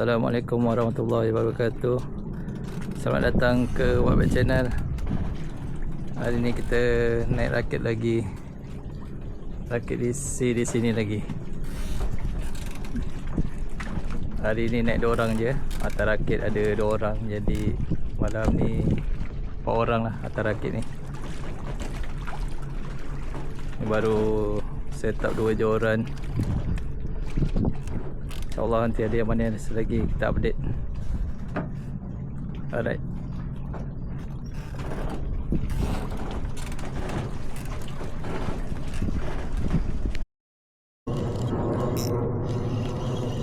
Assalamualaikum warahmatullahi wabarakatuh. Selamat datang ke Wabak Channel. Hari ni kita naik rakit lagi. Rakit si di sini lagi. Hari ni naik dua orang je. Atas rakit ada dua orang. Jadi malam ni Empat orang lah atas rakit ni. Ni baru set up dua joran InsyaAllah nanti ada yang mana lagi kita update. Alright.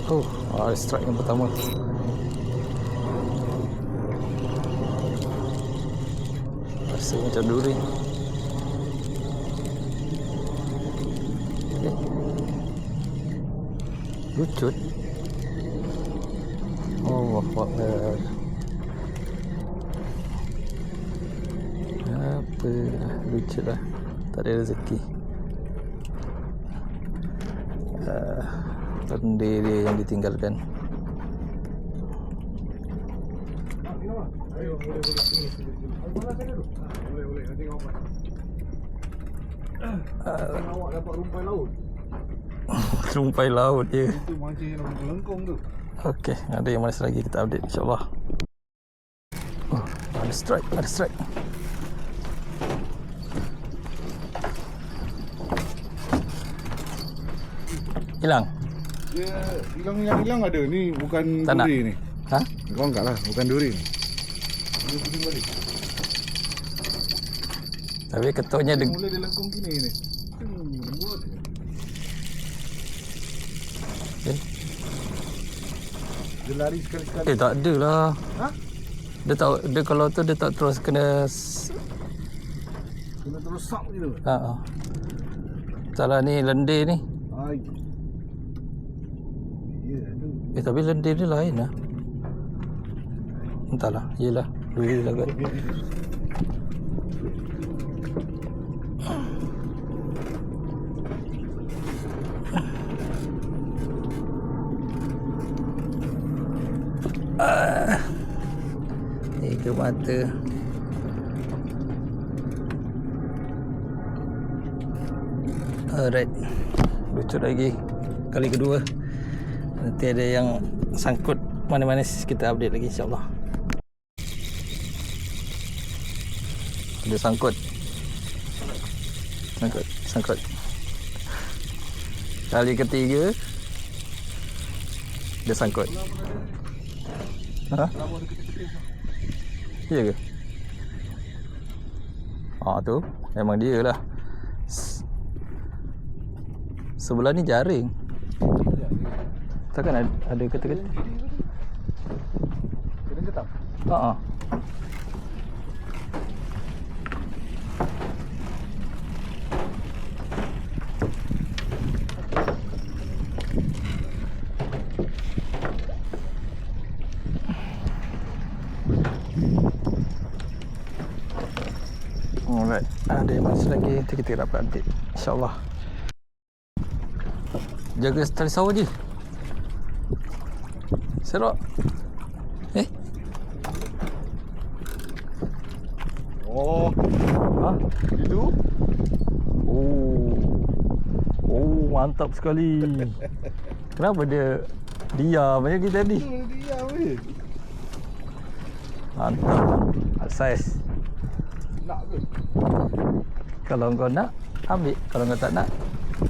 Oh, ah, strike yang pertama. Rasa macam duri. Eh. Lucut Oh, Akbar. Apa Lucut lah. Tak ada rezeki. Uh, Rendah dia yang ditinggalkan. Awak dapat rumpai laut. Rumpai laut je Itu mancing yang lengkong tu. Okey, ada yang mana lagi kita update insyaAllah oh, Ada strike, ada strike Hilang? Dia hilang yang hilang ada. Ni bukan Tak nak. duri ni. Ha? Kau angkat lah. Bukan duri ni. Dia balik. Tapi ketuknya deg- Mula dia lengkong gini ni. Hmm, lembut. eh, Dia lari sekali-sekali. eh tak ada lah Ha? Dia tak, dia kalau tu dia tak terus kena Kena terus sak gitu. ha, ha. Salah ni lendir ni Ai. Ya, tu. Eh tapi lendir ni lain lah Entahlah, yelah Dulu lah kot Ah. Tiga mata. Alright. Lucut lagi. Kali kedua. Nanti ada yang sangkut Mana-mana kita update lagi insyaAllah. Ada sangkut? Sangkut. Sangkut. Kali ketiga Dia sangkut. Ha? Iya ke? Ah tu. Memang dia lah. Sebelah ni jaring. Takkan ada, ada kata-kata? Kena ketap. Haa Alright, ada yang masih lagi nanti kita dapat update InsyaAllah Jaga tali sawah je Serok Eh Oh, Ha? itu? Oh. Oh, mantap sekali. Kenapa dia diam macam kita tadi? Tu dia weh. Mantap. Saiz. Kalau kau nak, ambil. Kalau kau tak nak,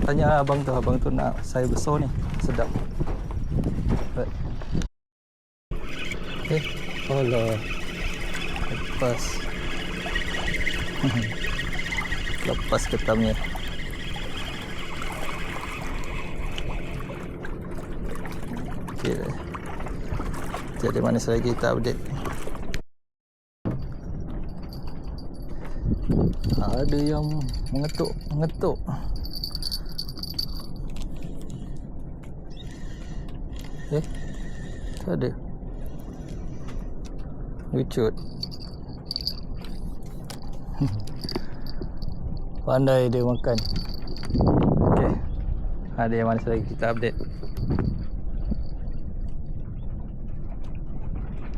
tanya abang tu. Abang tu nak saiz besar ni. Sedap. Right. Eh, Allah. Lepas. Lepas ketamnya. Okay. Jadi mana lagi kita update. Ada yang mengetuk, mengetuk. Eh, tak ada. Lucut. Pandai dia makan. Okey. Ada yang mana lagi kita update.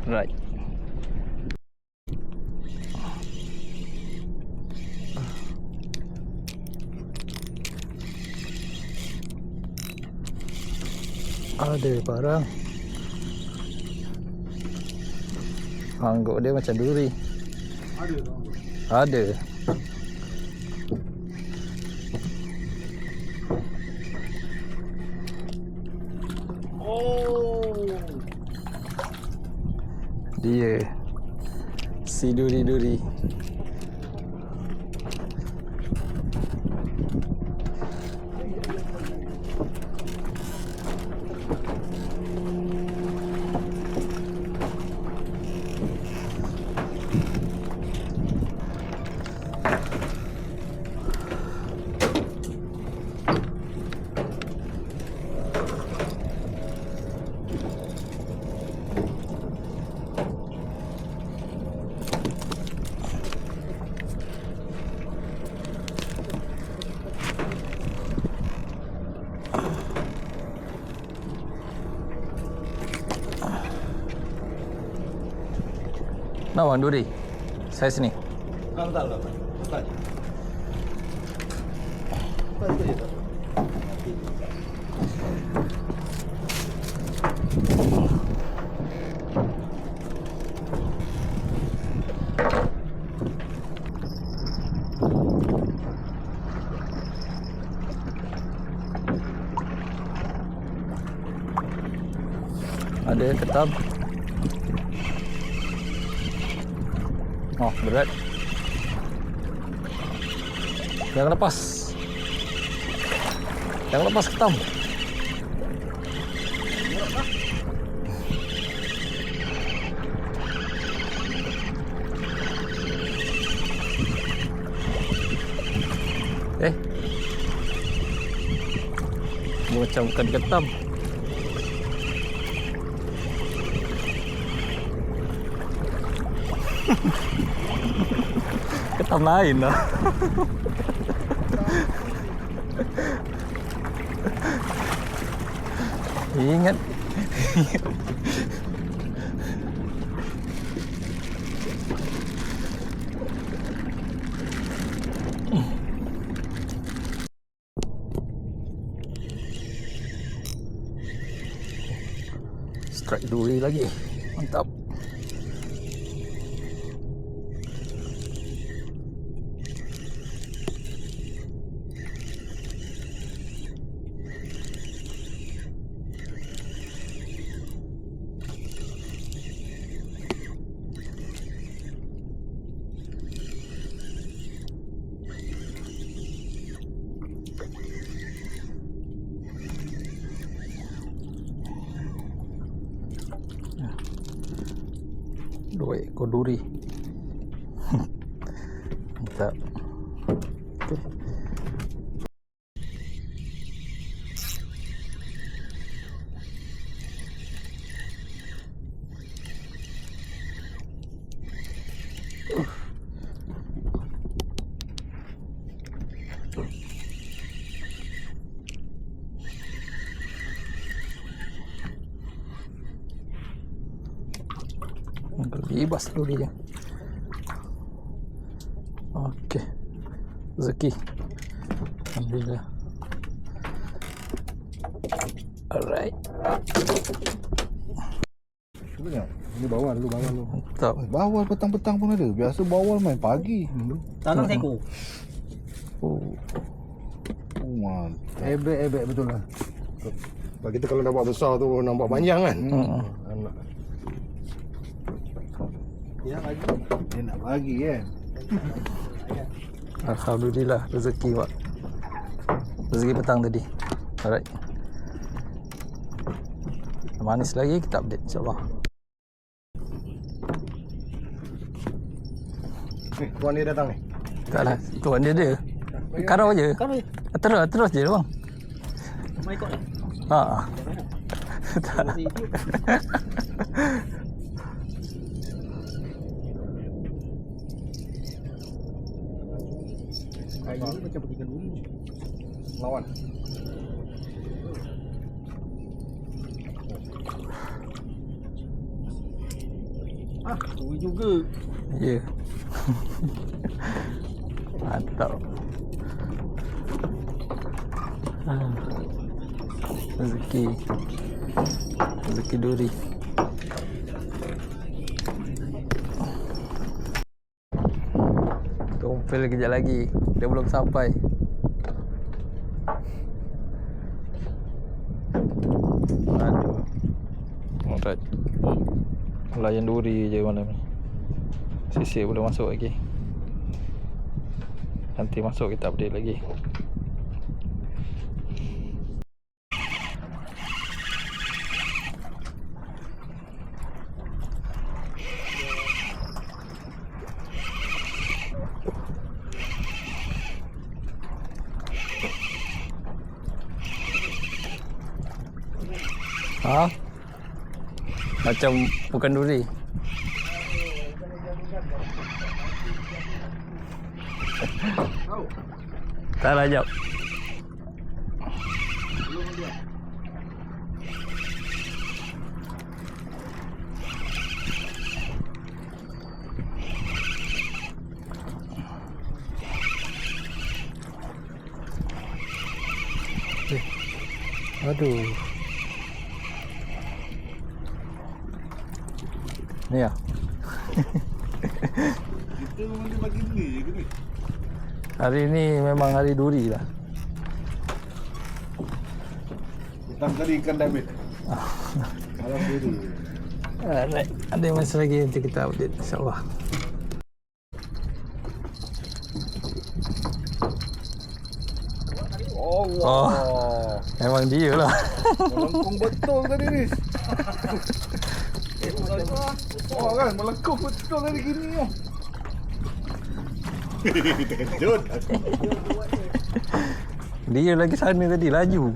Right. Ada barang. Angguk dia macam duri. Ada. Ada. Oh. Dia. Si duri-duri. Nawan duri. Saya sini. Kang tak lah. Tak je tak. Ada ketam. Oh, berat. Jangan lepas. Jangan lepas ketam. Eh. Macam bukan ketam. Ketam lain lah. Ingat. Strike duri lagi. Mantap. Dua ekor duri. Mantap. Okey. Okey. Rezeki. Alhamdulillah. Alright. Cuba tengok. Ini bawal dulu, bawal dulu. Mantap. Eh, Bawal petang-petang pun ada. Biasa bawal main pagi. Tanam seko. Oh. Oh, mantap. Ebek-ebek betul lah. Bagi kita kalau nampak besar tu nampak panjang kan. Hmm. Anak. Ya lagi. Dia nak bagi kan. Alhamdulillah rezeki pak. Rezeki petang tadi. Alright. Manis lagi kita update insyaAllah. Ni tuan dia datang ni. Taklah, tuan dia dia. Karau je. Kan weh. Terus terus je bang. Mai ikut eh. Ha. Tak. Si itu. Kayu ni macam petikan dulu. Lawan. Ah, duri juga. Ya. Mantap. Ah. Rezeki. Rezeki duri. Tumpil kejap lagi. Dia belum sampai. Aduh. Alright. Layan duri je malam ni. Sisir boleh masuk lagi. Nanti masuk kita update lagi. Ha? Macam bukan duri. Tak lah jap. Eh, Aduh. Ni ya. Kita memang dia bagi ni je ni? Hari ni memang hari duri lah. Petang kali ikan David. Malam dulu. Alright. Ada masa lagi nanti kita update insyaAllah. Allah. Memang dia lah. Melengkung betul tadi ni. Oh kan, melengkung betul tadi gini oh. Terkejut. Dia lagi sana tadi laju.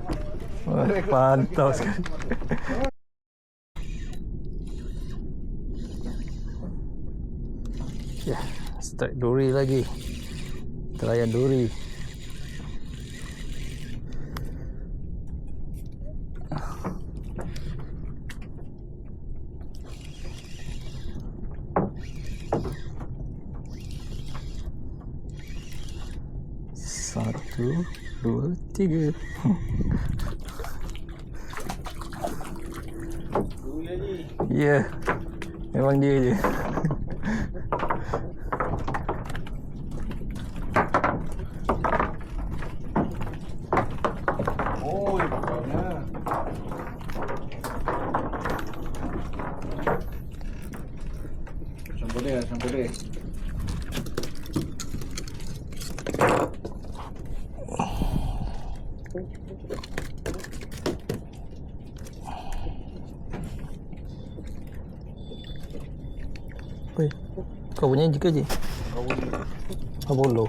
Wah, Pantau sekali. Ya, strike duri lagi. Terayan duri. Satu, dua, tiga. Ya, memang dia je. Oh, ini bakalnya. Sampai dia, sampai dia. Weh, kau punya jika je. Kau boleh. Kau.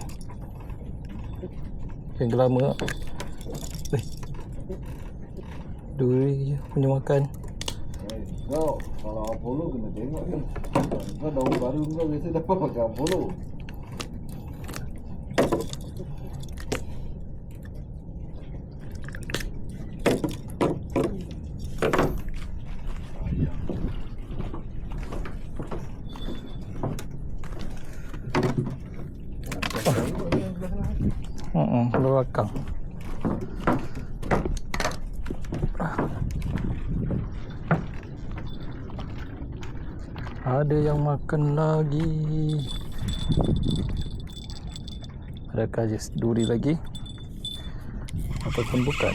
Yang lama. Weh. Duri je punya makan. Eh, Kau, kalau Apollo kena tengok ni. Kau daun baru kau biasa dapat pakai Apollo. Hmm, belakang. Ada yang makan lagi. Adakah just duri lagi? Ataupun bukan?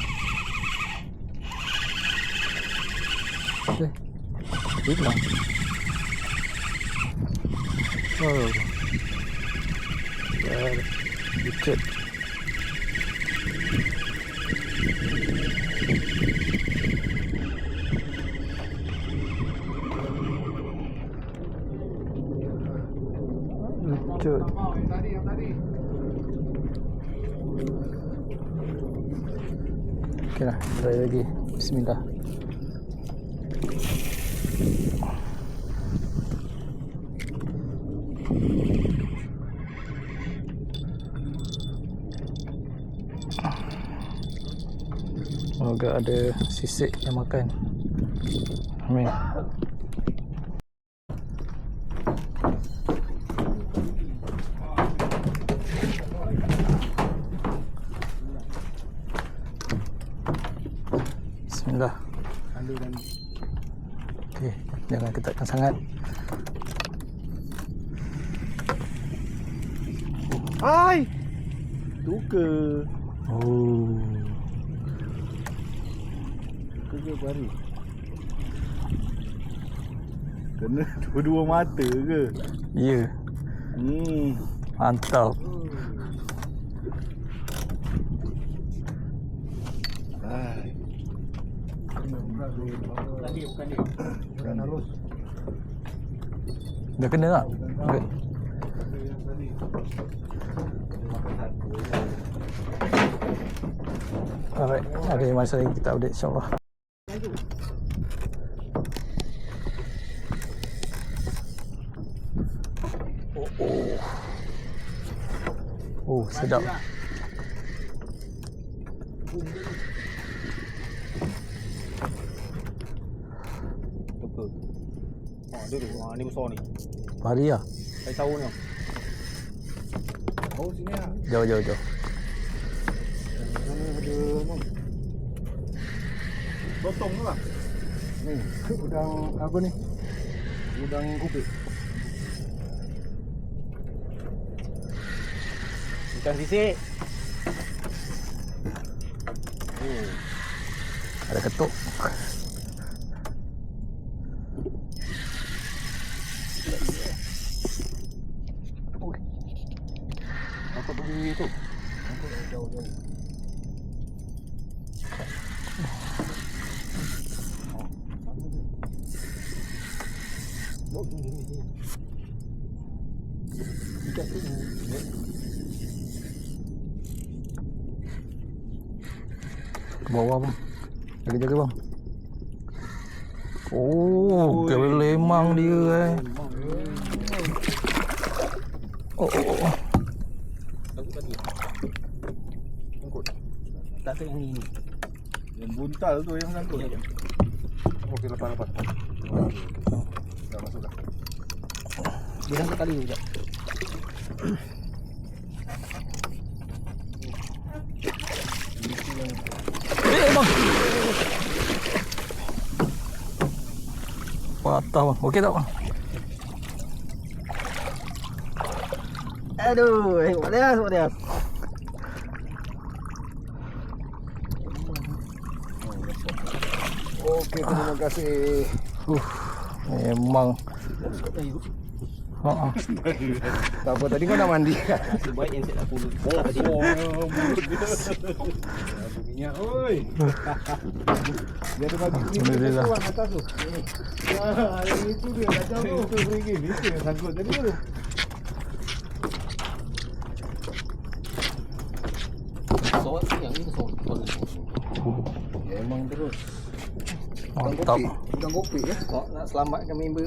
Eh, hilang. Oh. Ya, Richard. Richard. Tadi yang tadi. Okey lah, try lagi. Bismillah. Semoga ada sisik yang makan. Amin. Jangan ketatkan sangat. Hai. Tu ke? Oh. Tu ke pari? Kena dua-dua mata ke? Ya. Hmm. Mantap. Hai. Bukan dia, bukan dia. Bukan harus. Dah kena tak? Good. Alright, ada masa lagi kita update insyaAllah. Oh, oh. Oh, sedap. Apa? Ha, dia tu. Ha, ni besar ni. Pari lah. Saya tahu ni. Oh sini ah. Jauh, jauh, jauh. Mana ada mam? Potong lah. Ni, udang apa ni? Udang kupit. Ikan sisik. Ada ketuk. Apa pergi tu? Ke bawah bang. Jaga-jaga bang. Oh, kelemang dia eh. Oh, oh, oh. Takut tadi. Tak tu yang ni. Yang buntal tu yang sangkut. Ya. Okey, lepas lepas. Dah masuk dah. Dia sangkut tali tu. Jap. Eh bang. Patah bang. Okey tak bang? Aduh, eh, dia, buat dia. Okey, terima kasih. Uh, memang. Ha ah. Tak apa, tadi kau nak mandi kan? Sebaik yang nak puluh. Oh. Minyak, oi. Dia ada bagi ni Alhamdulillah. tu atas tu. Ah, yang itu dia kacau tu. Itu pergi ni tu yang sangkut tadi tu. Soal yang ni soal. Ya, emang terus. Mantap. Udang kopi ya. Kau nak selamatkan member.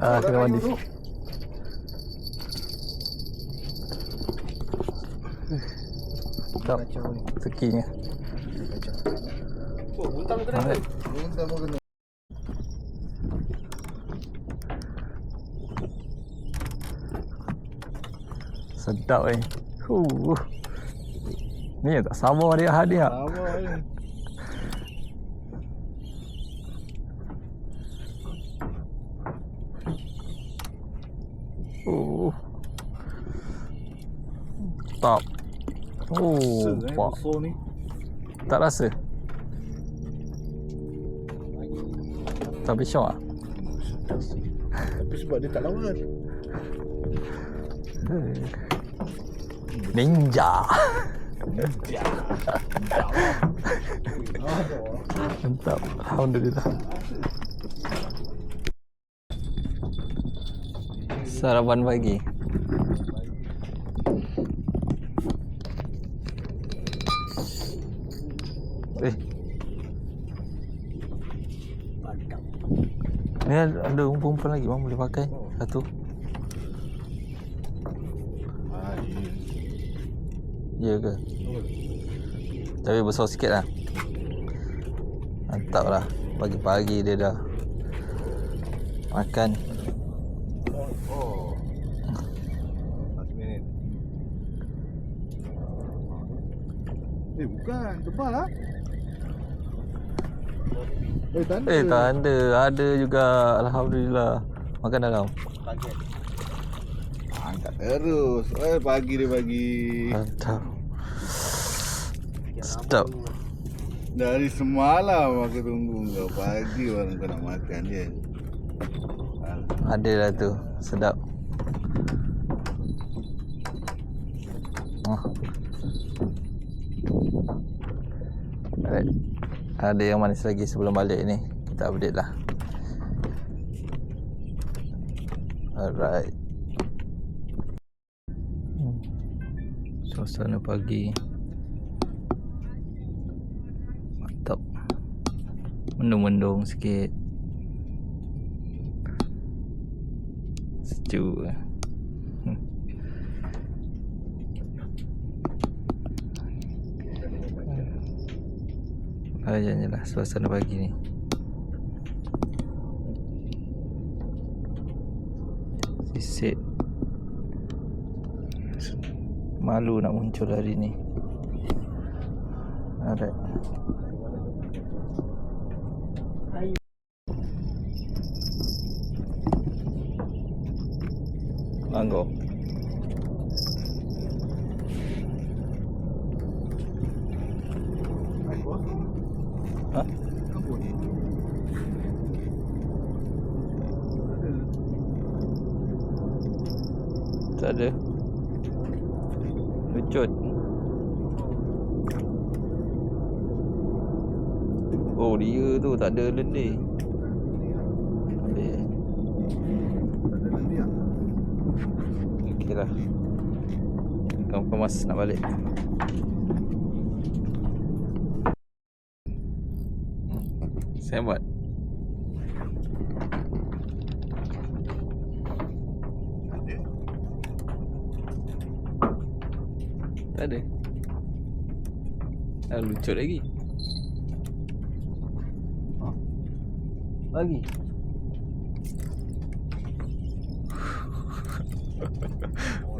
Ah, dah kena mandi. tu? Mantap. Tekinya. Oh, buntang kena. Tak mau kena. Sedap eh. Huh. Ni tak sabar dia hadiah. Apa ni? Oh. Tak. Oh, Besar, eh, besar ni. Tak rasa. Tapi syok ah. Tapi sebab dia tak lawan. Ninja. Mantap. Alhamdulillah. Sarapan pagi. Ni ada umpan-umpan lagi bang boleh pakai satu. Ya ke? Tapi besar sikit lah Mantap lah Pagi-pagi dia dah Makan. Eh bukan, tebal lah. Eh tak ada. Eh tak ada Ada juga Alhamdulillah Makan dalam Kaget. Angkat terus. Eh pagi dia bagi. Mantap Sedap Dari semalam aku tunggu kau pagi orang kau nak makan dia. Ada lah tu Sedap oh. Alright. Ada yang manis lagi sebelum balik ni. Kita update lah. Alright. Suasana pagi. Mantap. Mendung-mendung sikit. Sejuk Ayahnya lah suasana pagi ni. Sisik. Malu nak muncul hari ni. Alright Langgo Ha? Tak ada Lucut Oh dia tu tak ada lendir. Ambil Okey lah. Kau kemas nak balik? Saya buat. Tak ada. Dah lucut lagi Lagi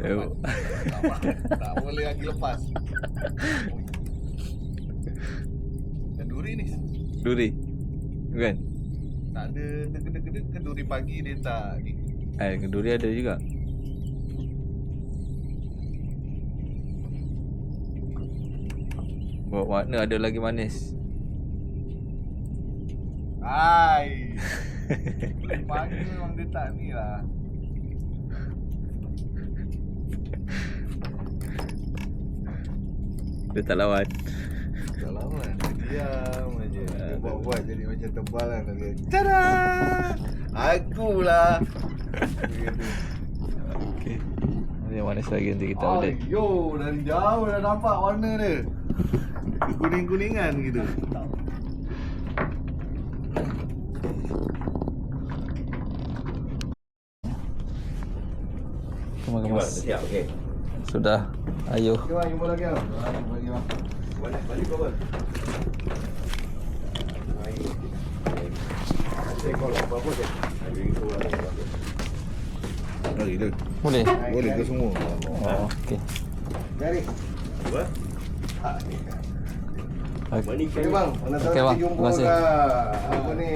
Eh, tak boleh lagi lepas. Kenduri ni. Duri Bukan Tak ada terkena-kena kenduri pagi dia tak ni. Eh, kenduri ada juga Bawa mana ada lagi manis Ai. Pagi memang dia tak ni lah. Dia tak lawan Tak dia diam aja. Dia buat-buat jadi macam tebal kan dia. Tada! Akulah. Okay yang manis lagi nanti kita update Ayo, dari jauh dah nampak warna dia. Kuning-kuningan gitu. Siap, okey. Sudah Ayuh Jom, jumpa lagi. Jumpa lagi. Balik, balik kau apa? Saya call apa-apa je. Hari itu lah. Lagi dia. Boleh? Boleh ke semua? Oh, okay Jari. Apa? okay. Bang, mana bang. kita jumpa Terima kasih. kat apa ni?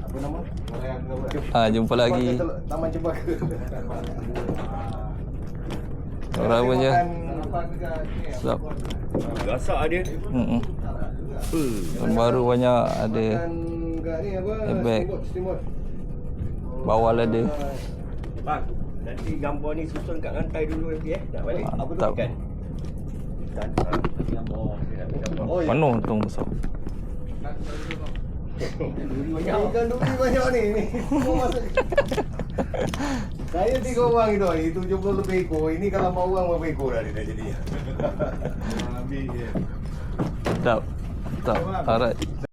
Apa nama? Melayan ke apa? Ah, jumpa lagi Tempat Taman Cempaka. Ni? Sedap Gasak dia. Mm-mm. Yang baru banyak ada? Airbag. Bawal ada Bang, nanti gambar ni susun kat lantai dulu nanti eh. Nak balik. Apa tu ikan? Ikan. Gambar. Oh, ya. Penuh tong besar Duri banyak. Ikan duri banyak ni. Ni semua masuk. Saya tiga orang itu, itu 70 lebih ekor. Ini kalau mau orang berapa ekor dah dia dah jadi. Ambil je. Sedap Sedap Alright